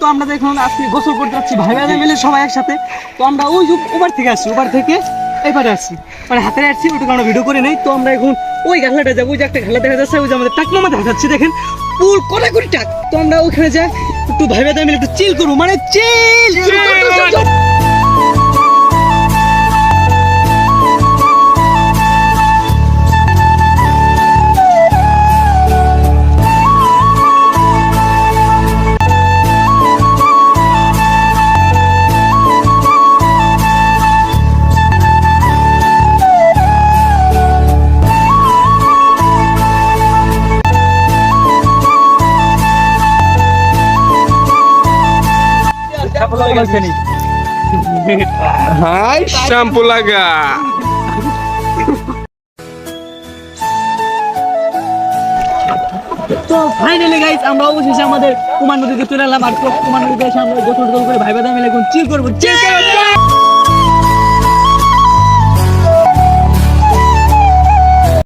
তো আমরা দেখুন আজকে গোসল করতে যাচ্ছি, ভাই ভাই মিলে সবাই একসাথে। তো আমরা ওই ওপার থেকে আসছি, ওপার থেকে এবারে আসছি। মানে হাতে আসছি ওটুকু আমরা ভিডিও করে নেই। তো আমরা এখন ওই ঘাটলাটা যাব, ওই যে একটা ঘাটলা দেখা যাচ্ছে, ওই যে আমাদের টাকমামা দেখা দেখাচ্ছি দেখেন। পুল কোটি টাক। তো আমরা ওখানে যাই, একটু ভাই ভাই মিলে একটু চিল করব। মানে চিল হাই শ্যাম্পু লাগা। তো ফাইনালি গাইস আমরা অবশেষে আমাদের কুমার নদীতে চলে এলাম আর কুমার নদীতে এসে আমরা গোসল টোসল করে ভাই বাদা মিলে এখন চিল করব। চিল করব।